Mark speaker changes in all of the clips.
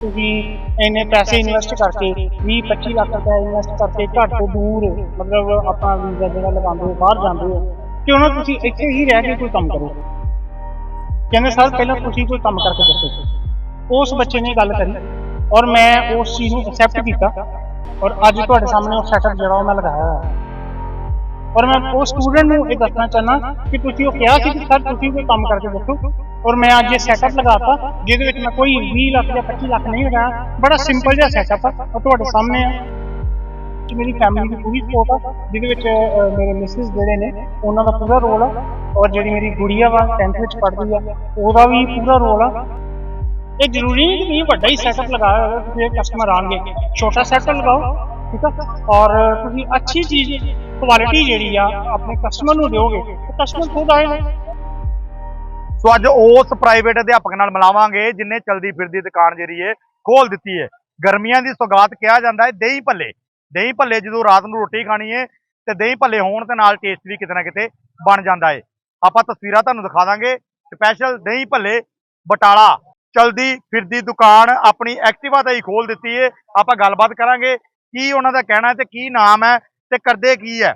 Speaker 1: ਤੁਸੀਂ ਇੰਨੇ ਪੈਸੇ ਇਨਵੈਸਟ ਕਰਕੇ 20 25 ਲੱਖ ਰੁਪਏ ਇਨਵੈਸਟ ਕਰਕੇ ਘਰ ਤੋਂ ਦੂਰ, ਮਤਲਬ ਆਪਣਾ ਵੀਜ਼ਾ ਜਿਹੜਾ ਲਗਾਉਂਦੇ ਹੋ ਬਾਹਰ ਜਾਂਦੇ ਹੋ ਕਿਉਂ ਨਾ ਤੁਸੀਂ ਇੱਥੇ ਹੀ ਰਹਿ ਕੇ ਕੋਈ ਕੰਮ ਕਰੋ। ਕਹਿੰਦੇ, ਸਰ, ਪਹਿਲਾਂ ਤੁਸੀਂ ਕੋਈ ਕੰਮ ਕਰਕੇ ਦੱਸੋ। ਉਸ ਬੱਚੇ ਨੇ ਗੱਲ ਕਰੀ ਔਰ ਮੈਂ ਉਸ ਚੀਜ਼ ਨੂੰ ਐਕਸੈਪਟ ਕੀਤਾ ਔਰ ਅੱਜ ਤੁਹਾਡੇ ਸਾਹਮਣੇ ਉਹ ਸੈਟਅਪ ਜਿਹੜਾ ਉਹ ਮੈਂ ਲਗਾਇਆ ਹੋਇਆ। ਹੈ ਔਰ ਮੈਂ ਉਹ ਸਟੂਡੈਂਟ ਨੂੰ ਇਹ ਦੱਸਣਾ ਚਾਹਨਾ ਕਿ ਤੁਸੀਂ ਉਹ ਕਿਹਾ ਸੀ ਕਿ, ਸਰ, ਤੁਸੀਂ ਕੋਈ ਕੰਮ ਕਰਕੇ ਦੱਸੋ। ਔਰ ਮੈਂ ਅੱਜ ਇਹ ਸੈਟਅਪ ਲਗਾਤਾ, ਜਿਹਦੇ ਵਿੱਚ ਮੈਂ ਕੋਈ 20 ਲੱਖ ਜਾਂ 25 ਲੱਖ ਨਹੀਂ ਲਗਾਇਆ ਬੜਾ ਸਿੰਪਲ ਜਿਹਾ ਸੈਟਅਪ ਆ, ਉਹ ਤੁਹਾਡੇ ਸਾਹਮਣੇ ਆ। ਕਿ ਮੇਰੀ ਫੈਮਿਲੀ ਦੀ ਪੂਰੀ ਸਪੋਰਟ ਆ, ਜਿਹਦੇ ਵਿੱਚ ਮੇਰੇ ਮਿਸਿਸ ਜਿਹੜੇ ਨੇ, ਉਹਨਾਂ ਦਾ ਪੂਰਾ ਰੋਲ ਆ। ਔਰ ਜਿਹੜੀ ਮੇਰੀ ਗੁੜੀਆ ਵਾ 10th ਵਿੱਚ ਪੜ੍ਹਦੀ ਆ, ਉਹਦਾ ਵੀ ਪੂਰਾ ਰੋਲ ਆ। ਇਹ ਜ਼ਰੂਰੀ ਨਹੀਂ ਕਿ ਤੁਸੀਂ ਵੱਡਾ ਹੀ ਸੈਟਅਪ ਲਗਾਇਆ ਹੋਵੇ, ਤੁਸੀਂ ਕਸਟਮਰ ਆਣਗੇ ਛੋਟਾ ਸੈਟਅਪ ਲਗਾਓ, ਠੀਕ ਆ? ਔਰ ਤੁਸੀਂ ਅੱਛੀ ਚੀਜ਼ ਕੁਆਲਿਟੀ ਜਿਹੜੀ ਆ, ਆਪਣੇ ਕਸਟਮਰ ਨੂੰ ਦਿਓਗੇ, ਤਾਂ ਕਸਟਮਰ ਖੁਦ ਆਏਗਾ
Speaker 2: ਸੋ ਅੱਜ ਉਸ ਪ੍ਰਾਈਵੇਟ ਅਧਿਆਪਕ ਨਾਲ ਮਿਲਾਵਾਂਗੇ ਜਿਨੇ ਚਲਦੀ ਫਿਰਦੀ ਦੁਕਾਨ ਜਿਹੜੀ ਹੈ ਖੋਲ ਦਿੱਤੀ ਹੈ ਗਰਮੀਆਂ ਦੀ ਸੌਗਾਤ ਕਿਹਾ ਜਾਂਦਾ ਹੈ ਦਹੀਂ ਭੱਲੇ। ਦਹੀਂ ਭੱਲੇ ਜਦੋਂ ਰਾਤ ਨੂੰ ਰੋਟੀ ਖਾਣੀ ਹੈ ਤੇ ਦਹੀਂ ਭੱਲੇ ਹੋਣ ਦੇ ਨਾਲ ਟੇਸਟ ਵੀ ਕਿਤੇ ਨਾ ਕਿਤੇ ਬਣ ਜਾਂਦਾ ਹੈ ਆਪਾਂ ਤਸਵੀਰਾਂ ਤੁਹਾਨੂੰ ਦਿਖਾ ਦਾਂਗੇ। ਸਪੈਸ਼ਲ ਦਹੀਂ ਭੱਲੇ, ਬਟਾਲਾ। ਚਲਦੀ ਫਿਰਦੀ ਦੁਕਾਨ ਆਪਣੀ ਐਕਟਿਵਾ ਤੇ ਹੀ ਖੋਲ ਦਿੱਤੀ ਹੈ ਆਪਾਂ ਗੱਲਬਾਤ ਕਰਾਂਗੇ ਕੀ ਉਹਨਾਂ ਦਾ ਕਹਿਣਾ ਹੈ ਤੇ ਕੀ ਨਾਮ ਹੈ ਤੇ ਕਰਦੇ ਕੀ ਹੈ।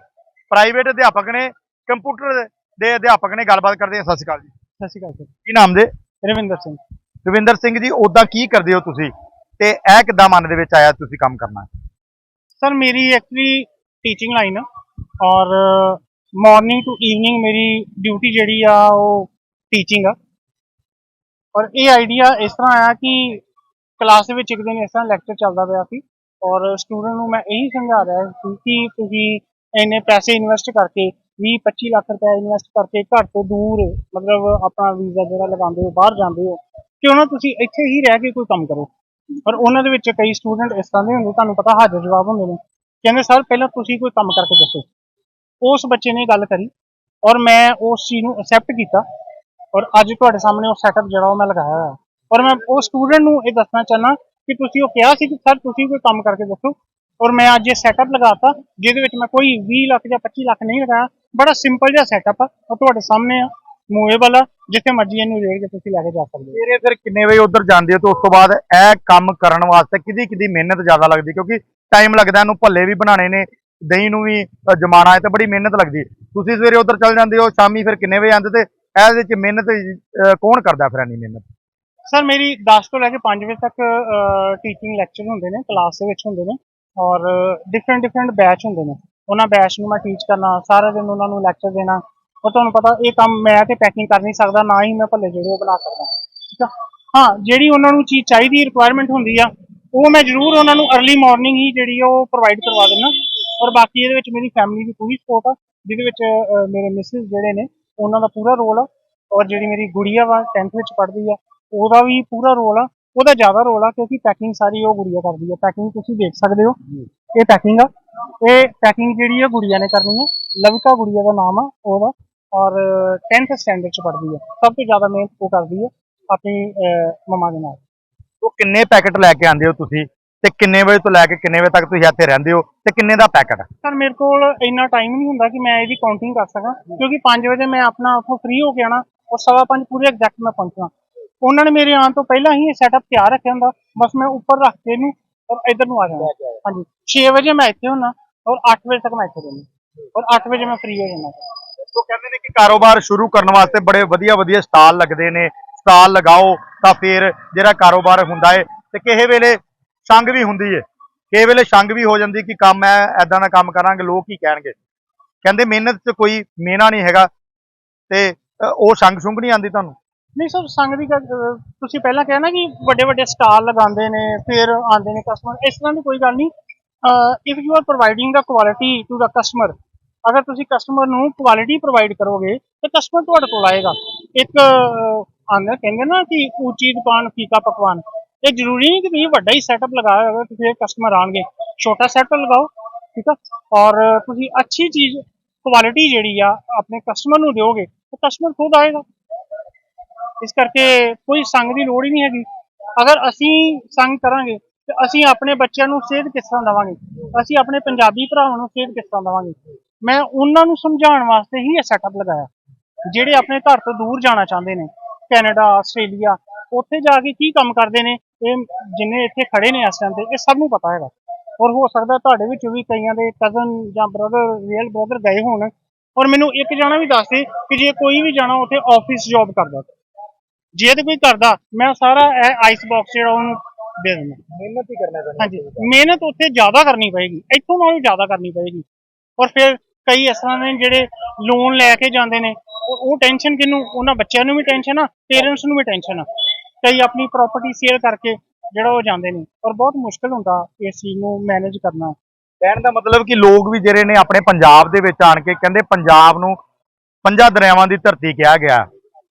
Speaker 2: ਪ੍ਰਾਈਵੇਟ ਅਧਿਆਪਕ ਨੇ ਕੰਪਿਊਟਰ ਦੇ ਅਧਿਆਪਕ ਨੇ ਗੱਲਬਾਤ ਕਰਦੇ ਹਾਂ। ਸਤਿ ਸ਼੍ਰੀ ਅਕਾਲ ਜੀ।
Speaker 1: ਸਤਿ ਸ਼੍ਰੀ ਅਕਾਲ ਸਰ।
Speaker 2: ਕੀ ਨਾਮ ਦੇ
Speaker 1: ਰਵਿੰਦਰ ਸਿੰਘ।
Speaker 2: ਰਵਿੰਦਰ ਸਿੰਘ ਜੀ ਉਦਾਂ ਕੀ ਕਰਦੇ ਹੋ ਤੁਸੀਂ? ਤੇ ਇਹ ਕਿੱਦਾਂ ਮਨ ਦੇ ਵਿੱਚ ਆਇਆ ਤੁਸੀਂ ਕੰਮ ਕਰਨਾ?
Speaker 1: ਸਰ ਮੇਰੀ ਐਕਚੁਅਲੀ ਟੀਚਿੰਗ ਲਾਈਨ ਆ ਔਰ ਮਾਰਨਿੰਗ ਟੂ ਈਵਨਿੰਗ ਮੇਰੀ ਡਿਊਟੀ ਜਿਹੜੀ ਆ ਉਹ ਟੀਚਿੰਗ ਆ। ਔਰ ਇਹ ਆਈਡੀਆ ਇਸ ਤਰ੍ਹਾਂ ਆਇਆ ਕਿ ਕਲਾਸ ਦੇ ਵਿੱਚ ਇੱਕ ਦਿਨ ਇਸ ਤਰ੍ਹਾਂ ਲੈਕਚਰ ਚੱਲਦਾ ਪਿਆ ਸੀ ਔਰ ਸਟੂਡੈਂਟ ਨੂੰ ਮੈਂ ਇਹੀ ਸਮਝਾ ਰਿਹਾ ਸੀ ਕਿ ਤੁਸੀਂ ਇੰਨੇ ਪੈਸੇ ਇਨਵੈਸਟ ਕਰਕੇ 20 25 ਲੱਖ ਰੁਪਏ ਇਨਵੈਸਟ ਕਰਕੇ ਘਰ ਤੋਂ ਦੂਰ, ਮਤਲਬ ਆਪਣਾ ਵੀਜ਼ਾ ਜਿਹੜਾ ਲਗਾਉਂਦੇ ਹੋ, ਬਾਹਰ ਜਾਂਦੇ ਹੋ ਕਿਉਂ ਨਾ ਤੁਸੀਂ ਇੱਥੇ ਹੀ ਰਹਿ ਕੇ ਕੋਈ ਕੰਮ ਕਰੋ। ਪਰ ਉਹਨਾਂ ਦੇ ਵਿੱਚ ਕਈ ਸਟੂਡੈਂਟ ਇਸ ਤਰ੍ਹਾਂ ਦੇ ਹੁੰਦੇ, ਤੁਹਾਨੂੰ ਪਤਾ ਹਾਜ਼ਰ ਜਵਾਬ ਹੁੰਦੇ ਨੇ। ਕਹਿੰਦੇ, ਸਰ, ਪਹਿਲਾਂ ਤੁਸੀਂ ਕੋਈ ਕੰਮ ਕਰਕੇ ਦੱਸੋ। ਉਸ ਬੱਚੇ ਨੇ ਗੱਲ ਕਰੀ ਔਰ ਮੈਂ ਉਸ ਚੀਜ਼ ਨੂੰ ਐਕਸੈਪਟ ਕੀਤਾ ਔਰ ਅੱਜ ਤੁਹਾਡੇ ਸਾਹਮਣੇ ਉਹ ਸੈਟਅਪ ਜਿਹੜਾ ਉਹ ਮੈਂ ਲਗਾਇਆ ਹੋਇਆ। ਔਰ ਮੈਂ ਉਹ ਸਟੂਡੈਂਟ ਨੂੰ ਇਹ ਦੱਸਣਾ ਚਾਹਨਾ ਕਿ ਤੁਸੀਂ ਉਹ ਕਿਹਾ ਸੀ ਕਿ, ਸਰ, ਤੁਸੀਂ ਕੋਈ ਕੰਮ ਕਰਕੇ ਦੱਸੋ। ਔਰ ਮੈਂ ਅੱਜ ਇਹ ਸੈਟਅਪ ਲਗਾਤਾ ਜਿਹਦੇ ਵਿੱਚ ਮੈਂ ਕੋਈ 20 ਲੱਖ ਜਾਂ 25 ਲੱਖ ਨਹੀਂ ਲਗਾਇਆ। ਬੜਾ ਸਿੰਪਲ ਜਿਹਾ ਸੈਟਅਪ ਆ ਉਹ ਤੁਹਾਡੇ ਸਾਹਮਣੇ ਆ ਮੂਵੇਬਲ ਆ ਜਿੱਥੇ ਮਰਜ਼ੀ ਇਹਨੂੰ ਰੇੜ ਕੇ ਤੁਸੀਂ ਲੈ ਕੇ ਜਾ ਸਕਦੇ ਹੋ।
Speaker 2: ਸਵੇਰੇ ਫਿਰ ਕਿੰਨੇ ਵਜੇ ਉਧਰ ਜਾਂਦੇ ਹੋ ਤੇ ਉਸ ਤੋਂ ਬਾਅਦ ਇਹ ਕੰਮ ਕਰਨ ਵਾਸਤੇ ਕਿਹਦੀ ਕਿਹਦੀ ਮਿਹਨਤ ਜ਼ਿਆਦਾ ਲੱਗਦੀ? ਕਿਉਂਕਿ ਟਾਈਮ ਲੱਗਦਾ ਇਹਨੂੰ ਭੱਲੇ ਵੀ ਬਣਾਉਣੇ ਨੇ ਦਹੀਂ ਨੂੰ ਵੀ ਜਮਾਣਾ ਹੈ ਤੇ ਬੜੀ ਮਿਹਨਤ ਲੱਗਦੀ। ਤੁਸੀਂ ਸਵੇਰੇ ਉਧਰ ਚੱਲ ਜਾਂਦੇ ਹੋ ਸ਼ਾਮੀ ਫਿਰ ਕਿੰਨੇ ਵਜੇ ਆਉਂਦੇ ਤੇ ਇਹਦੇ ਵਿੱਚ ਮਿਹਨਤ ਕੌਣ ਕਰਦਾ ਫਿਰ ਇੰਨੀ ਮਿਹਨਤ?
Speaker 1: ਸਰ ਮੇਰੀ 10 ਤੋਂ ਲੈ ਕੇ 5 ਵਜੇ ਤੱਕ ਟੀਚਿੰਗ ਲੈਕਚਰ ਹੁੰਦੇ ਨੇ ਕਲਾਸ ਦੇ ਵਿੱਚ ਹੁੰਦੇ ਨੇ। ਔਰ ਡਿਫਰੈਂਟ ਡਿਫਰੈਂਟ ਬੈਚ ਹੁੰਦੇ ਨੇ। ਉਹਨਾਂ ਬੈਚ ਨੂੰ ਮੈਂ ਟੀਚ ਕਰਨਾ, ਸਾਰਾ ਦਿਨ ਉਹਨਾਂ ਨੂੰ ਲੈਕਚਰ ਦੇਣਾ। ਉਹ ਤੁਹਾਨੂੰ ਪਤਾ, ਇਹ ਕੰਮ ਮੈਂ ਤੇ ਪੈਕਿੰਗ ਕਰ ਨਹੀਂ ਸਕਦਾ, ਨਾ ਹੀ ਮੈਂ ਭੱਲੇ ਜਿਹੜੇ ਉਹ ਬਣਾ ਸਕਦਾ। ਠੀਕ ਆ? ਹਾਂ, ਜਿਹੜੀ ਉਹਨਾਂ ਨੂੰ ਚੀਜ਼ ਚਾਹੀਦੀ ਰਿਕੁਆਇਰਮੈਂਟ ਹੁੰਦੀ ਆ, ਉਹ ਮੈਂ ਜ਼ਰੂਰ ਉਹਨਾਂ ਨੂੰ अर्ਲੀ ਮਾਰਨਿੰਗ ਹੀ ਜਿਹੜੀ ਆ, ਉਹ ਪ੍ਰੋਵਾਈਡ ਕਰਵਾ ਦਿੰਦਾ ਔਰ ਬਾਕੀ ਇਹਦੇ ਵਿੱਚ ਮੇਰੀ ਫੈਮਿਲੀ ਦੀ ਪੂਰੀ ਸਪੋਰਟ ਆ, ਜਿਹਦੇ ਵਿੱਚ ਮੇਰੇ ਮਿਸਿਸ ਜਿਹੜੇ ਨੇ, ਉਹਨਾਂ ਦਾ ਪੂਰਾ ਰੋਲ ਆ। ਔਰ ਜਿਹੜੀ ਮੇਰੀ ਗੁੜੀਆ ਵਾ 10th ਵਿੱਚ ਪੜ੍ਹਦੀ ਆ, ਉਹਦਾ ਵੀ ਪੂਰਾ ਰੋਲ ਆ। ਉਹਦਾ ਜ਼ਿਆਦਾ ਰੋਲ ਆ ਕਿਉਂਕਿ ਪੈਕਿੰਗ ਸਾਰੀ ਉਹ ਗੁੜੀਆ ਕਰਦੀ ਆ। ਪੈਕਿੰਗ ਤੁਸੀਂ ਦੇਖ ਸਕਦੇ ਹੋ। ਇਹ ਪੈਕਿੰਗ ਆ। ਇਹ ਪੈਕਿੰਗ ਜਿਹੜੀ ਆ ਗੁੜੀਆ ਨੇ ਕਰਨੀ ਆ। ਲਵਿਕਾ ਗੁੜੀਆ ਦਾ ਨਾਮ ਆ ਉਹਦਾ। ਔਰ 10th ਸਟੈਂਡਰਡ ਚ ਪੜ੍ਹਦੀ ਆ। ਸਭ ਤੋਂ ਜ਼ਿਆਦਾ ਮਿਹਨਤ ਉਹ ਕਰਦੀ ਆ ਆਪਣੀ ਮੰਮਾ ਦੇ ਨਾਲ।
Speaker 2: ਉਹ ਕਿੰਨੇ ਪੈਕੇਟ ਲੈ ਕੇ ਆਉਂਦੇ ਹੋ ਤੁਸੀਂ? ਤੇ ਕਿੰਨੇ ਵਜੇ ਤੋਂ ਲੈ ਕੇ ਕਿੰਨੇ ਵਜੇ ਤੱਕ ਤੁਸੀਂ ਇੱਥੇ ਰਹਿੰਦੇ ਹੋ? ਤੇ ਕਿੰਨੇ ਦਾ ਪੈਕੇਟ
Speaker 1: ਸਰ ਮੇਰੇ ਕੋਲ ਇੰਨਾ ਟਾਈਮ ਨਹੀਂ ਹੁੰਦਾ ਕਿ ਮੈਂ ਇਹਦੀ ਕਾਊਂਟਿੰਗ ਕਰ ਸਕਾਂ। ਕਿਉਂਕਿ 5 ਵਜੇ ਮੈਂ ਆਪਣਾ ਉੱਥੋਂ ਫ੍ਰੀ ਹੋ ਕੇ ਆਣਾ ਔਰ ਸਵਾ ਪੰਜ ਪੂਰੇ ਐਗਜ਼ੈਕਟ ਮੈਂ ਪਹੁੰਚਣਾ। ਉਹਨਾਂ ਨੇ ਮੇਰੇ ਆਉਣ ਤੋਂ ਪਹਿਲਾਂ ਹੀ ਇਹ ਸੈਟਅਪ ਤਿਆਰ ਰੱਖਿਆ ਹੁੰਦਾ। ਬਸ ਮੈਂ ਉੱਪਰ ਰੱਖ ਕੇ ਇਹਨੂੰ ਔਰ ਇੱਧਰ ਨੂੰ ਆ ਜਾਣਾ। ਹਾਂਜੀ। 6 ਵਜੇ ਮੈਂ ਇੱਥੇ ਹੁੰਨਾ ਔਰ 8 ਵਜੇ ਤੱਕ ਮੈਂ ਇੱਥੇ ਰਹਿੰਦਾ। ਔਰ 8 ਵਜੇ ਮੈਂ ਫ੍ਰੀ ਹੋ ਜਾਣਾ
Speaker 2: ਉਹ ਕਹਿੰਦੇ ਨੇ ਕਿ ਕਾਰੋਬਾਰ ਸ਼ੁਰੂ ਕਰਨ ਵਾਸਤੇ ਬੜੇ ਵਧੀਆ ਵਧੀਆ ਸਟਾਲ ਲੱਗਦੇ ਨੇ। ਸਟਾਲ ਲਗਾਓ ਤਾਂ ਫਿਰ ਜਿਹੜਾ ਕਾਰੋਬਾਰ ਹੁੰਦਾ ਹੈ ਤੇ ਕਿਸੇ ਵੇਲੇ ਸੰਗ ਵੀ ਹੁੰਦੀ ਹੈ ਕਿਸੇ ਵੇਲੇ ਸੰਗ ਵੀ ਹੋ ਜਾਂਦੀ ਕਿ ਕੰਮ ਹੈ ਐਦਾਂ ਦਾ ਕੰਮ ਕਰਾਂਗੇ ਲੋਕ ਕੀ ਕਹਿਣਗੇ। ਕਹਿੰਦੇ ਮਿਹਨਤ 'ਚ ਕੋਈ ਮੇਨਾ ਨਹੀਂ ਹੈਗਾ ਤੇ ਉਹ ਸੰਗ ਸੁੰਗ ਨਹੀਂ ਆਂਦੀ ਤੁਹਾਨੂੰ?
Speaker 1: ਨਹੀਂ ਸਰ ਸੰਗ ਦੀ ਗੱਲ, ਅਹ, ਤੁਸੀਂ ਪਹਿਲਾਂ ਕਿਹਾ ਨਾ ਕਿ ਵੱਡੇ ਵੱਡੇ ਸਟਾਲ ਲਗਾਉਂਦੇ ਨੇ ਫਿਰ ਆਉਂਦੇ ਨੇ ਕਸਟਮਰ ਇਸ ਤਰ੍ਹਾਂ ਦੀ ਕੋਈ ਗੱਲ ਨਹੀਂ। If you are providing the quality to the customer ਅਗਰ ਤੁਸੀਂ ਕਸਟਮਰ ਨੂੰ ਕੁਆਲਿਟੀ ਪ੍ਰੋਵਾਈਡ ਕਰੋਗੇ ਤਾਂ ਕਸਟਮਰ ਤੁਹਾਡੇ ਕੋਲ ਆਏਗਾ। ਇੱਕ ਆਉਂਦਾ ਕਹਿੰਦੇ ਨਾ ਕਿ ਉੱਚੀ ਦੁਕਾਨ ਫੀਕਾ ਪਕਵਾਨ। ਇਹ ਜ਼ਰੂਰੀ ਨਹੀਂ ਕਿ ਤੁਸੀਂ ਵੱਡਾ ਹੀ ਸੈਟਅਪ ਲਗਾਇਆ ਹੋਵੇ ਤੇ ਫਿਰ ਕਸਟਮਰ ਆਣਗੇ ਛੋਟਾ ਸੈਟਅਪ ਲਗਾਓ ਠੀਕ ਆ? ਔਰ ਤੁਸੀਂ ਅੱਛੀ ਚੀਜ਼ ਕੁਆਲਿਟੀ ਜਿਹੜੀ ਆ ਆਪਣੇ ਕਸਟਮਰ ਨੂੰ ਦਿਓਗੇ ਤਾਂ ਕਸਟਮਰ ਖੁਦ ਆਏਗਾ। ਇਸ ਕਰਕੇ ਕੋਈ ਸੰਗ ਦੀ ਲੋੜ ਹੀ ਨਹੀਂ ਹੈਗੀ। ਅਗਰ ਅਸੀਂ ਸੰਗ ਕਰਾਂਗੇ ਤੇ ਅਸੀਂ ਆਪਣੇ ਬੱਚਿਆਂ ਨੂੰ ਸੇਧ ਕਿਸ ਤਰ੍ਹਾਂ ਦੇਵਾਂਗੇ? ਅਸੀਂ ਆਪਣੇ ਪੰਜਾਬੀ ਭਰਾਵਾਂ ਨੂੰ ਸੇਧ ਕਿਸ ਤਰ੍ਹਾਂ ਦੇਵਾਂਗੇ? ਮੈਂ ਉਹਨਾਂ ਨੂੰ ਸਮਝਾਉਣ ਵਾਸਤੇ ਹੀ ਇਹ ਸੈਟਅਪ ਲਗਾਇਆ। ਜਿਹੜੇ ਆਪਣੇ ਘਰ ਤੋਂ ਦੂਰ ਜਾਣਾ ਚਾਹੁੰਦੇ ਨੇ, ਕੈਨੇਡਾ, ਆਸਟ੍ਰੇਲੀਆ, ਉੱਥੇ ਜਾ ਕੇ ਕੀ ਕੰਮ ਕਰਦੇ ਨੇ, ਇਹ ਜਿੰਨੇ ਇੱਥੇ ਖੜੇ ਨੇ ਇਸ ਟਾਈਮ ਤੇ, ਇਹ ਸਭ ਨੂੰ ਪਤਾ ਹੈਗਾ। ਔਰ ਹੋ ਸਕਦਾ ਤੁਹਾਡੇ ਵਿੱਚ ਵੀ ਕਈਆਂ ਦੇ ਕਜ਼ਨ ਜਾਂ ਬ੍ਰਦਰ ਰੀਅਲ ਬ੍ਰਦਰ ਗਏ ਹੋਣ। ਔਰ ਮੈਨੂੰ ਇੱਕ ਜਾਣਾ ਵੀ ਦੱਸ ਦੇ ਕਿ ਜੇ ਕੋਈ ਵੀ ਜਾਣਾ, ਉੱਥੇ ਆਫਿਸ ਜੌਬ ਕਰਦਾ। ਜੇ ਤੇ ਕੋਈ ਕਰਦਾ ਮੈਂ ਸਾਰਾ ਇਹ ਆਈਸ ਬਾਕਸ ਜਿਹੜਾ ਉਹਨੂੰ ਦੇ ਦਿੰਦਾ।
Speaker 2: ਮਿਹਨਤ ਹੀ ਕਰਨਾ
Speaker 1: ਹਾਂਜੀ ਮਿਹਨਤ ਉੱਥੇ ਜ਼ਿਆਦਾ ਕਰਨੀ ਪਏਗੀ ਇੱਥੋਂ ਨਾਲੋਂ ਜ਼ਿਆਦਾ ਕਰਨੀ ਪਏਗੀ। ਔਰ ਫਿਰ ਕਈ ਇਸ ਤਰ੍ਹਾਂ ਦੇ ਜਿਹੜੇ ਲੋਨ ਲੈ ਕੇ ਜਾਂਦੇ ਨੇ ਉਹ ਟੈਨਸ਼ਨ ਕਿਹਨੂੰ? ਉਹਨਾਂ ਬੱਚਿਆਂ ਨੂੰ ਵੀ ਟੈਨਸ਼ਨ ਆ ਪੇਰੈਂਟਸ ਨੂੰ ਵੀ ਟੈਨਸ਼ਨ ਆ। ਕਈ ਆਪਣੀ ਪ੍ਰਾਪਰਟੀ ਸੇਲ ਕਰਕੇ ਜਿਹੜਾ ਉਹ ਜਾਂਦੇ ਨੇ ਔਰ ਬਹੁਤ ਮੁਸ਼ਕਲ ਹੁੰਦਾ ਇਸ ਚੀਜ਼ ਨੂੰ ਮੈਨੇਜ ਕਰਨਾ।
Speaker 2: ਕਹਿਣ ਦਾ ਮਤਲਬ ਕਿ ਲੋਕ ਵੀ ਜਿਹੜੇ ਨੇ ਆਪਣੇ ਪੰਜਾਬ ਦੇ ਵਿੱਚ ਆਣ ਕੇ ਕਹਿੰਦੇ ਪੰਜਾਬ ਨੂੰ ਪੰਜਾਂ ਦਰਿਆਵਾਂ ਦੀ ਧਰਤੀ ਕਿਹਾ ਗਿਆ।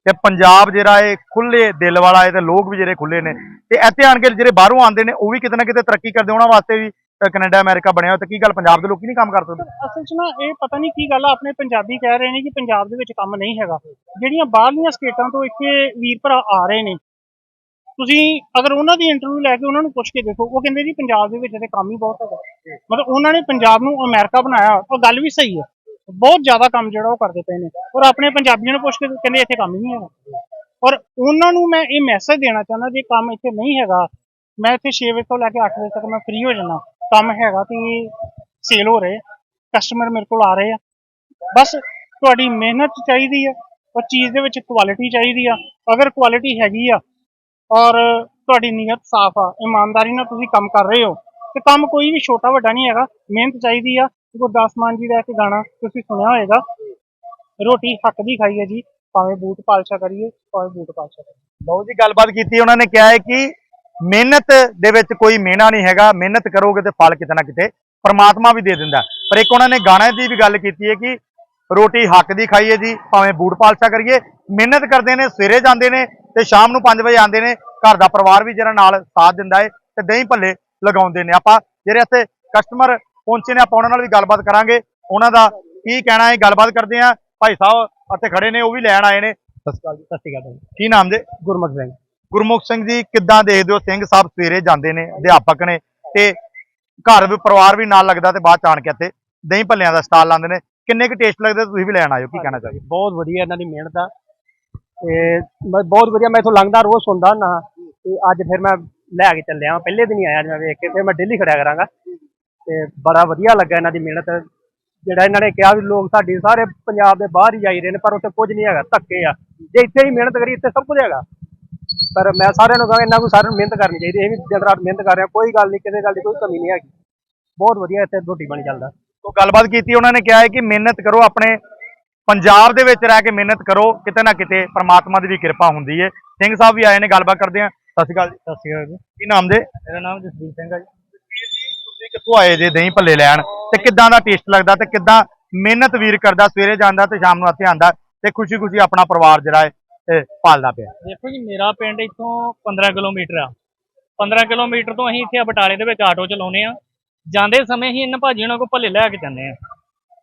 Speaker 2: ਤੇ ਪੰਜਾਬ ਜਿਹੜਾ ਇਹ ਖੁੱਲੇ ਦਿਲ ਵਾਲਾ ਹੈ ਤੇ ਲੋਕ ਵੀ ਜਿਹੜੇ ਖੁੱਲੇ ਨੇ, ਤੇ ਇੱਥੇ ਆਣ ਕੇ ਜਿਹੜੇ ਬਾਹਰੋਂ ਆਉਂਦੇ ਨੇ, ਉਹ ਵੀ ਕਿਤੇ ਨਾ ਕਿਤੇ ਤਰੱਕੀ ਕਰਦੇ ਉਹਨਾਂ ਵਾਸਤੇ ਵੀ ਕੈਨੇਡਾ, ਅਮਰੀਕਾ ਬਣਿਆ ਹੋਇਆ, ਤੇ ਕੀ ਗੱਲ ਪੰਜਾਬ ਦੇ ਲੋਕੀ ਨਹੀਂ ਕੰਮ ਕਰ ਸਕਦੇ?
Speaker 1: ਅਸਲ 'ਚ ਨਾ ਇਹ ਪਤਾ ਨਹੀਂ ਕੀ ਗੱਲ ਆ, ਆਪਣੇ ਪੰਜਾਬੀ ਕਹਿ ਰਹੇ ਨੇ ਕਿ ਪੰਜਾਬ ਦੇ ਵਿੱਚ ਕੰਮ ਨਹੀਂ ਹੈਗਾ। ਜਿਹੜੀਆਂ ਬਾਹਰਲੀਆਂ ਸਟੇਟਾਂ ਤੋਂ ਇੱਥੇ ਵੀਰ ਭਰਾ ਆ ਰਹੇ ਨੇ, ਤੁਸੀਂ ਅਗਰ ਉਹਨਾਂ ਦੀ ਇੰਟਰਵਿਊ ਲੈ ਕੇ ਉਹਨਾਂ ਨੂੰ ਪੁੱਛ ਕੇ ਦੇਖੋ, ਉਹ ਕਹਿੰਦੇ ਜੀ ਪੰਜਾਬ ਦੇ ਵਿੱਚ ਤੇ ਕੰਮ ਹੀ ਬਹੁਤ ਹੈਗਾ। ਮਤਲਬ ਉਹਨਾਂ ਨੇ ਪੰਜਾਬ ਨੂੰ ਅਮਰੀਕਾ ਬਣਾਇਆ, ਉਹ ਗੱਲ ਵੀ ਸਹੀ ਹੈ। ਬਹੁਤ ਜ਼ਿਆਦਾ ਕੰਮ ਜਿਹੜਾ ਉਹ ਕਰਦੇ ਪਏ ਨੇ। ਔਰ ਆਪਣੇ ਪੰਜਾਬੀਆਂ ਨੂੰ ਪੁੱਛ ਕੇ ਕਹਿੰਦੇ ਇੱਥੇ ਕੰਮ ਹੀ ਨਹੀਂ ਹੈਗਾ। ਔਰ ਉਹਨਾਂ ਨੂੰ ਮੈਂ ਇਹ ਮੈਸੇਜ ਦੇਣਾ ਚਾਹੁੰਦਾ ਜੇ ਕੰਮ ਇੱਥੇ ਨਹੀਂ ਹੈਗਾ। ਮੈਂ ਇੱਥੇ 6 ਵਜੇ ਤੋਂ ਲੈ ਕੇ 8 ਵਜੇ ਤੱਕ ਮੈਂ ਫ੍ਰੀ ਹੋ ਜਾਣਾ। ਕੰਮ ਹੈਗਾ ਤੇ ਸੇਲ ਹੋ ਰਹੇ। ਕਸਟਮਰ ਮੇਰੇ ਕੋਲ ਆ ਰਹੇ ਆ। ਬਸ ਤੁਹਾਡੀ ਮਿਹਨਤ ਚਾਹੀਦੀ ਆ ਔਰ ਚੀਜ਼ ਦੇ ਵਿੱਚ ਕੁਆਲਿਟੀ ਚਾਹੀਦੀ ਆ। ਅਗਰ ਕੁਆਲਿਟੀ ਹੈਗੀ ਆ ਔਰ ਤੁਹਾਡੀ ਨੀਅਤ ਸਾਫ਼ ਆ, ਇਮਾਨਦਾਰੀ ਨਾਲ ਤੁਸੀਂ ਕੰਮ ਕਰ ਰਹੇ ਹੋ, ਤੇ ਕੰਮ ਕੋਈ ਵੀ ਛੋਟਾ ਵੱਡਾ ਨਹੀਂ ਹੈਗਾ। ਮਿਹਨਤ ਚਾਹੀਦੀ ਆ ਗੁਰਦਾਸ ਮਾਨ ਜੀ ਦਾ ਇੱਕ ਗਾਣਾ ਤੁਸੀਂ ਸੁਣਿਆ ਹੋਵੇਗਾ ਰੋਟੀ ਹੱਕ ਦੀ ਖਾਈ ਜੀ, ਭਾਵੇਂ ਬੂਟ ਪਾਲਸ਼ਾ ਕਰੀਏ, ਭਾਵੇਂ ਬੂਟ ਪਾਲਸ਼ਾ ਕਰੀਏ।
Speaker 2: ਲਓ ਜੀ, ਗੱਲਬਾਤ ਕੀਤੀ ਉਹਨਾਂ ਨੇ, ਕਿਹਾ ਹੈ ਕਿ ਮਿਹਨਤ ਦੇ ਵਿੱਚ ਕੋਈ ਮਿਹਣਾ ਨਹੀਂ ਹੈਗਾ, ਮਿਹਨਤ ਕਰੋਗੇ ਤੇ ਫਲ ਕਿਤੇ ਨਾ ਕਿਤੇ ਪਰਮਾਤਮਾ ਵੀ ਦੇ ਦਿੰਦਾ। ਪਰ ਇੱਕ ਉਹਨਾਂ ਨੇ ਗਾਣੇ ਦੀ ਵੀ ਗੱਲ ਕੀਤੀ ਹੈ ਕਿ ਰੋਟੀ ਹੱਕ ਦੀ ਖਾਈਏ ਜੀ, ਭਾਵੇਂ ਬੂਟ ਪਾਲਸ਼ਾ ਕਰੀਏ, ਮਿਹਨਤ ਕਰਦੇ ਨੇ, ਸਵੇਰੇ ਜਾਂਦੇ ਨੇ ਤੇ ਸ਼ਾਮ ਨੂੰ 5 ਵਜੇ ਆਉਂਦੇ ਨੇ, ਘਰ ਦਾ ਪਰਿਵਾਰ ਵੀ ਜਿਹੜਾ ਨਾਲ ਸਾਥ ਦਿੰਦਾ ਹੈ ਤੇ ਦਹੀਂ ਭੱਲੇ ਲਗਾਉਂਦੇ ਨੇ। ਆਪਾਂ ਜਿਹੜੇ ਇੱਥੇ ਕਸਟਮਰ ਪਹੁੰਚੇ ਨੇ ਆਪਾਂ ਉਹਨਾਂ ਨਾਲ ਵੀ ਗੱਲਬਾਤ ਕਰਾਂਗੇ। ਉਹਨਾਂ ਦਾ ਕੀ ਕਹਿਣਾ ਹੈ ਗੱਲਬਾਤ ਕਰਦੇ ਆ ਭਾਈ ਸਾਹਿਬ ਇੱਥੇ ਖੜੇ ਨੇ ਉਹ ਵੀ ਲੈਣ ਆਏ ਨੇ। ਸਤਿ ਸ਼੍ਰੀ ਅਕਾਲ ਜੀ
Speaker 1: ਸਤਿ ਸ਼੍ਰੀ ਅਕਾਲ
Speaker 2: ਕੀ ਨਾਮ ਦੇ
Speaker 1: ਗੁਰਮੁਖ ਸਿੰਘ।
Speaker 2: ਗੁਰਮੁਖ ਸਿੰਘ ਜੀ ਕਿੱਦਾਂ ਦੇਖਦੇ ਹੋ? ਸਿੰਘ ਸਾਹਿਬ ਸਵੇਰੇ ਜਾਂਦੇ ਨੇ ਅਧਿਆਪਕ ਨੇ ਤੇ ਘਰ ਵੀ ਪਰਿਵਾਰ ਵੀ ਨਾਲ ਲੱਗਦਾ ਤੇ ਬਾਅਦ ਚ ਆਣ ਕੇ ਇੱਥੇ ਦਹੀਂ ਭੱਲਿਆਂ ਦਾ ਸਟਾਲ ਲਾਉਂਦੇ ਨੇ। ਕਿੰਨੇ ਕੁ ਟੇਸਟ ਲੱਗਦੇ ਤੁਸੀਂ ਵੀ ਲੈਣ ਆਇਓ ਕੀ ਕਹਿਣਾ ਚਾਹੀਏ
Speaker 1: ਬਹੁਤ ਵਧੀਆ ਇਹਨਾਂ ਦੀ ਮਿਹਨਤ ਆ। ਤੇ ਮੈਂ ਬਹੁਤ ਵਧੀਆ ਮੈਂ ਇਥੋਂ ਲੰਘਦਾ ਰੋਜ਼ ਸੁਣਦਾ ਨਾ ਤੇ ਅੱਜ ਫਿਰ ਮੈਂ ਲੈ ਕੇ ਚੱਲਿਆ। ਪਹਿਲੇ ਦਿਨ ਹੀ ਆਇਆ ਮੈਂ ਵੇਖ ਕੇ ਫਿਰ ਮੈਂ ਡੇਲੀ ਖੜਿਆ ਕਰਾਂਗਾ। ਤੇ ਬੜਾ ਵਧੀਆ ਲੱਗਾ ਇਹਨਾਂ ਦੀ ਮਿਹਨਤ। ਜਿਹੜਾ ਇਹਨਾਂ ਨੇ ਕਿਹਾ ਵੀ ਲੋਕ ਸਾਡੀ ਸਾਰੇ ਪੰਜਾਬ ਦੇ ਬਾਹਰ ਹੀ ਜਾਈ ਰਹੇ ਨੇ ਪਰ ਉੱਥੇ ਕੁਝ ਨਹੀਂ ਹੈਗਾ ਧੱਕੇ ਆ। ਜੇ ਇੱਥੇ ਹੀ ਮਿਹਨਤ ਕਰੀ ਇੱਥੇ ਸਭ ਕੁਝ ਹੈਗਾ। ਪਰ ਮੈਂ ਸਾਰਿਆਂ ਨੂੰ ਕਹਾਂਗਾ ਇਹਨਾਂ ਨੂੰ ਸਾਰਿਆਂ ਨੂੰ ਮਿਹਨਤ ਕਰਨੀ ਚਾਹੀਦੀ ਇਹ ਵੀ ਦਿਨ ਰਾਤ ਮਿਹਨਤ ਕਰ ਰਹੇ ਕੋਈ ਗੱਲ ਨਹੀਂ ਕਿਸੇ ਗੱਲ ਦੀ ਕੋਈ ਕਮੀ ਨਹੀਂ ਹੈਗੀ। ਬਹੁਤ ਵਧੀਆ ਇੱਥੇ ਰੋਟੀ ਪਾਣੀ ਚੱਲਦਾ।
Speaker 2: ਤੋਂ ਗੱਲਬਾਤ ਕੀਤੀ ਉਹਨਾਂ ਨੇ ਕਿਹਾ ਹੈ ਕਿ ਮਿਹਨਤ ਕਰੋ ਆਪਣੇ ਪੰਜਾਬ ਦੇ ਵਿੱਚ ਰਹਿ ਕੇ ਮਿਹਨਤ ਕਰੋ। ਕਿਤੇ ਨਾ ਕਿਤੇ ਪ੍ਰਮਾਤਮਾ ਦੀ ਵੀ ਕਿਰਪਾ ਹੁੰਦੀ ਹੈ। ਸਿੰਘ ਸਾਹਿਬ ਵੀ ਆਏ ਨੇ ਗੱਲਬਾਤ ਕਰਦੇ ਆ ਸਤਿ ਸ਼੍ਰੀ ਅਕਾਲ ਜੀ।
Speaker 1: ਸਤਿ ਸ਼੍ਰੀ ਅਕਾਲ ਜੀ।
Speaker 2: ਕੀ ਨਾਮ ਦੇ?
Speaker 1: ਮੇਰਾ ਨਾਮ ਜਸਦੀਪ ਸਿੰਘ ਹੈ ਜੀ।
Speaker 2: ਕਿੱਥੋਂ ਆਏ ਜੇ ਦਹੀਂ ਭੱਲੇ ਲੈਣ? ਤੇ ਕਿੱਦਾਂ ਦਾ ਟੇਸਟ ਲੱਗਦਾ ਤੇ ਕਿੱਦਾਂ ਮਿਹਨਤ ਵੀਰ ਕਰਦਾ, ਸਵੇਰੇ ਜਾਂਦਾ ਤੇ ਸ਼ਾਮ ਨੂੰ ਇੱਥੇ ਆਂਦਾ ਤੇ ਖੁਸ਼ੀ ਖੁਸ਼ੀ ਆਪਣਾ ਪਰਿਵਾਰ ਜਿਹੜਾ ਹੈ ਪਾਲਦਾ ਪਿਆ।
Speaker 3: ਦੇਖੋ ਜੀ, ਮੇਰਾ ਪਿੰਡ ਇੱਥੋਂ 15 ਕਿਲੋਮੀਟਰ ਆ। 15 ਕਿਲੋਮੀਟਰ ਤੋਂ ਅਸੀਂ ਇੱਥੇ ਬਟਾਲੇ ਦੇ ਵਿੱਚ ਆਟੋ ਚਲਾਉਨੇ ਆ। ਜਾਂਦੇ ਸਮੇਂ ਹੀ ਇਹਨਾਂ ਭਾਜੀ ਉਹਨਾਂ ਕੋਲ ਭੱਲੇ ਲੈ ਕੇ ਜਾਂਦੇ ਆ।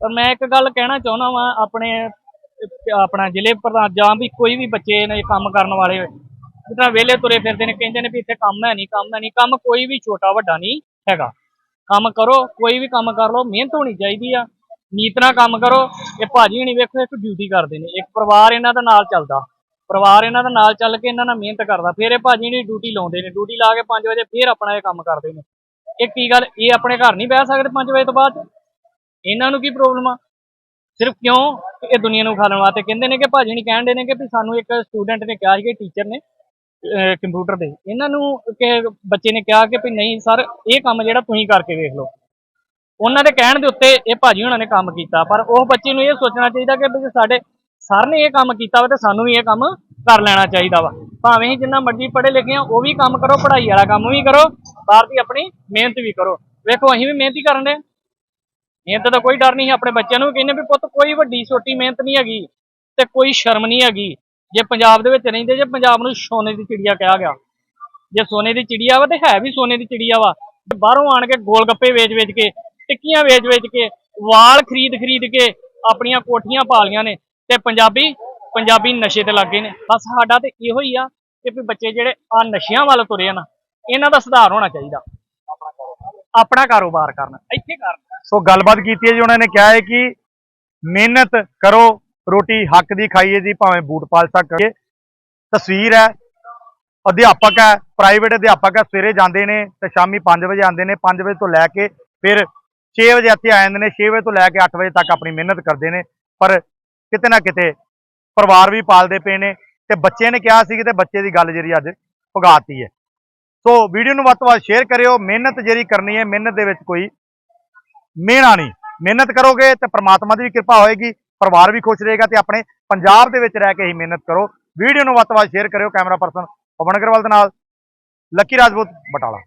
Speaker 3: ਪਰ ਮੈਂ ਇੱਕ ਗੱਲ ਕਹਿਣਾ ਚਾਹੁੰਦਾ ਵਾਂ, ਆਪਣੇ, ਆਪਣਾ ਜ਼ਿਲ੍ਹੇ ਪ੍ਰਧਾਨ ਜਾਂ ਵੀ ਕੋਈ ਵੀ ਬੱਚੇ ਨੇ ਕੰਮ ਕਰਨ ਵਾਲੇ, ਜਿੱਦਾਂ ਵਿਹਲੇ ਤੁਰੇ ਫਿਰਦੇ ਨੇ, ਕਹਿੰਦੇ ਨੇ ਵੀ ਇੱਥੇ ਕੰਮ ਹੈ ਨਹੀਂ, ਕੰਮ ਹੈ ਨਹੀਂ, ਕੰਮ ਕੋਈ ਵੀ ਛੋਟਾ ਵੱਡਾ ਨਹੀਂ ਹੈਗਾ। ਕੰਮ ਕਰੋ, ਕੋਈ ਵੀ ਕੰਮ ਕਰ ਲਓ, ਮਿਹਨਤ ਹੋਣੀ ਚਾਹੀਦੀ ਆ। ਨੀਤ ਨਾਲ ਕੰਮ ਕਰੋ, ਇਹ ਭਾਜੀ ਹਣੀ ਵੇਖੋ, ਇੱਕ ਡਿਊਟੀ ਕਰਦੇ ਨੇ। ਇੱਕ ਪਰਿਵਾਰ ਇਹਨਾਂ ਦਾ ਨਾਲ ਚੱਲਦਾ। ਪਰਿਵਾਰ ਇਹਨਾਂ ਦਾ ਨਾਲ ਚੱਲ ਕੇ ਇਹਨਾਂ ਨਾਲ ਮਿਹਨਤ ਕਰਦਾ। ਫਿਰ ਇਹ ਭਾਜੀ ਨੇ ਡਿਊਟੀ ਲਾਉਂਦੇ ਨੇ। ਡਿਊਟੀ ਲਾ ਕੇ 5 ਵਜੇ ਫਿਰ ਆਪਣਾ ਇਹ ਕੰਮ ਕਰਦੇ ਨੇ। ਇਹ ਕੀ ਗੱਲ, ਇਹ ਆਪਣੇ ਘਰ ਨਹੀਂ ਬਹਿ ਸਕਦੇ 5 ਵਜੇ ਤੋਂ ਬਾਅਦ? ਇਹਨਾਂ ਨੂੰ ਕੀ ਪ੍ਰੋਬਲਮ ਆ? ਸਿਰਫ ਕਿਉਂ? ਇਹ ਦੁਨੀਆ ਨੂੰ ਖਾਣ ਵਾਸਤੇ। ਕਹਿੰਦੇ ਨੇ ਕਿ ਭਾਜੀ ਨਹੀਂ ਕਹਿਣ ਦੇ ਨੇ ਕਿ ਵੀ ਸਾਨੂੰ ਇੱਕ ਸਟੂਡੈਂਟ ਨੇ ਕਿਹਾ ਸੀ ਕਿ ਟੀਚਰ ਨੇ ਕੰਪਿਊਟਰ ਦੇ। ਇਹਨਾਂ ਨੂੰ ਕਿ ਬੱਚੇ ਨੇ ਕਿਹਾ ਕਿ ਵੀ ਨਹੀਂ, ਸਰ, ਇਹ ਕੰਮ ਜਿਹੜਾ ਤੁਸੀਂ ਕਰਕੇ ਵੇਖ ਲਓ। ਉਹਨਾਂ ਦੇ ਕਹਿਣ ਦੇ ਉੱਤੇ ਇਹ ਭਾਜੀ ਉਹਨਾਂ ਨੇ ਕੰਮ ਕੀਤਾ। ਪਰ ਉਹ ਬੱਚੇ ਨੂੰ ਇਹ ਸੋਚਣਾ ਚਾਹੀਦਾ ਕਿ ਵੀ ਜੇ ਸਾਡੇ ਸਰ ਨੇ ਇਹ ਕੰਮ ਕੀਤਾ ਵਾ ਤੇ ਸਾਨੂੰ ਵੀ ਇਹ ਕੰਮ ਕਰ ਲੈਣਾ ਚਾਹੀਦਾ ਵਾ। ਭਾਵੇਂ ਹੀ ਜਿੰਨਾ ਮਰਜ਼ੀ ਪੜ੍ਹੇ ਲਿਖੇ ਆ ਉਹ ਵੀ ਕੰਮ ਕਰੋ, ਪੜ੍ਹਾਈ ਵਾਲਾ ਕੰਮ ਵੀ ਕਰੋ, ਬਾਹਰ ਦੀ ਆਪਣੀ ਮਿਹਨਤ ਵੀ ਕਰੋ। ਵੇਖੋ, ਅਸੀਂ ਵੀ ਮਿਹਨਤ ਹੀ ਕਰਨ ਦੇ ਮਿਹਨਤ ਦਾ ਕੋਈ ਡਰ ਨਹੀਂ ਹੈ ਆਪਣੇ ਬੱਚਿਆਂ ਨੂੰ ਵੀ ਕਹਿੰਦੇ ਵੀ ਪੁੱਤ, ਕੋਈ ਵੱਡੀ ਛੋਟੀ ਮਿਹਨਤ ਨਹੀਂ ਹੈਗੀ ਤੇ ਕੋਈ ਸ਼ਰਮ ਨਹੀਂ ਹੈਗੀ। ਜੇ ਪੰਜਾਬ ਦੇ ਵਿੱਚ ਰਹਿੰਦੇ, ਜੇ ਪੰਜਾਬ ਨੂੰ ਸੋਨੇ ਦੀ ਚਿੜੀਆ ਕਿਹਾ ਗਿਆ। ਜੇ ਸੋਨੇ ਦੀ ਚਿੜੀਆ ਵਾ ਤੇ ਹੈ ਵੀ ਸੋਨੇ ਦੀ ਚਿੜੀਆ ਵਾ। ਤੇ ਬਾਹਰੋਂ ਆਣ ਕੇ ਗੋਲ ਗੱਪੇ ਵੇਚ ਵੇਚ ਕੇ, ਟਿੱਕੀਆਂ ਵੇਚ ਵੇਚ ਕੇ, ਵਾਲ ਖਰੀਦ ਖਰੀਦ ਕੇ ਆਪਣੀਆਂ ਕੋਠੀਆਂ ਪਾ ਲਈਆਂ ਨੇ ਤੇ ਪੰਜਾਬੀ ਪੰਜਾਬੀ ਨਸ਼ੇ ਤੇ ਲੱਗੇ ਨੇ। ਬਸ ਸਾਡਾ ਤੇ ਇਹੋ ਹੀ ਆ ਕਿ ਵੀ ਬੱਚੇ ਜਿਹੜੇ ਆ ਨਸ਼ਿਆਂ ਵੱਲ ਤੁਰੇ ਆ ਨਾ, ਇਹਨਾਂ ਦਾ ਸੁਧਾਰ ਹੋਣਾ ਚਾਹੀਦਾ। ਆਪਣਾ ਕਾਰੋਬਾਰ ਕਰਨਾ, ਇੱਥੇ ਕਰਨਾ।
Speaker 2: ਸੋ ਗੱਲਬਾਤ ਕੀਤੀ ਹੈ ਜੀ, ਉਹਨਾਂ ਨੇ ਕਿਹਾ ਹੈ ਕਿ ਮਿਹਨਤ ਕਰੋ ਰੋਟੀ ਹੱਕ ਦੀ ਖਾਈਏ ਜੀ, ਭਾਵੇਂ ਬੂਟ ਪਾਲ ਕਰੀਏ ਤਸਵੀਰ ਹੈ, ਅਧਿਆਪਕ ਹੈ ਪ੍ਰਾਈਵੇਟ ਅਧਿਆਪਕ ਹੈ, ਸਵੇਰੇ ਜਾਂਦੇ ਨੇ ਤੇ ਸ਼ਾਮੀ 5 ਵਜੇ ਆਉਂਦੇ ਨੇ 5 ਵਜੇ ਤੋਂ ਲੈ ਕੇ ਫਿਰ 6 ਵਜੇ ਇੱਥੇ ਆ ਜਾਂਦੇ ਨੇ 6 ਵਜੇ ਤੋਂ ਲੈ ਕੇ 8 ਵਜੇ ਤੱਕ ਆਪਣੀ ਮਿਹਨਤ ਕਰਦੇ ਨੇ। ਪਰ ਕਿਤੇ ਨਾ ਕਿਤੇ ਪਰਿਵਾਰ ਵੀ ਪਾਲਦੇ ਪਏ ਨੇ ਤੇ ਬੱਚੇ ਨੇ ਕਿਹਾ ਸੀ ਕਿ ਤੇ ਬੱਚੇ ਦੀ ਗੱਲ ਜਿਹੜੀ ਅੱਜ ਭਗਾਤੀ ਹੈ। ਸੋ ਵੀਡੀਓ ਨੂੰ ਵੱਧ ਤੋਂ ਵੱਧ ਸ਼ੇਅਰ ਕਰਿਓ, ਮਿਹਨਤ ਜਿਹੜੀ ਕਰਨੀ ਹੈ, ਮਿਹਨਤ ਦੇ ਵਿੱਚ ਕੋਈ ਮਿਹਣਾ ਨਹੀਂ। ਮਿਹਨਤ ਕਰੋਗੇ ਤੇ ਪ੍ਰਮਾਤਮਾ ਦੀ ਵੀ ਕਿਰਪਾ ਹੋਏਗੀ। ਪਰਿਵਾਰ ਵੀ ਖੁਸ਼ ਰਹੇਗਾ ਤੇ ਆਪਣੇ ਪੰਜਾਬ ਦੇ ਵਿੱਚ ਰਹਿ ਕੇ ਹੀ ਮਿਹਨਤ ਕਰੋ। ਵੀਡੀਓ ਨੂੰ ਵੱਧ ਤੋਂ ਵੱਧ ਸ਼ੇਅਰ ਕਰਿਓ। ਕੈਮਰਾ ਪਰਸਨ ਪਵਨ ਅਗਰਵਾਲ ਦੇ ਨਾਲ, ਲੱਕੀ ਰਾਜਪੂਤ ਬਟਾਲਾ।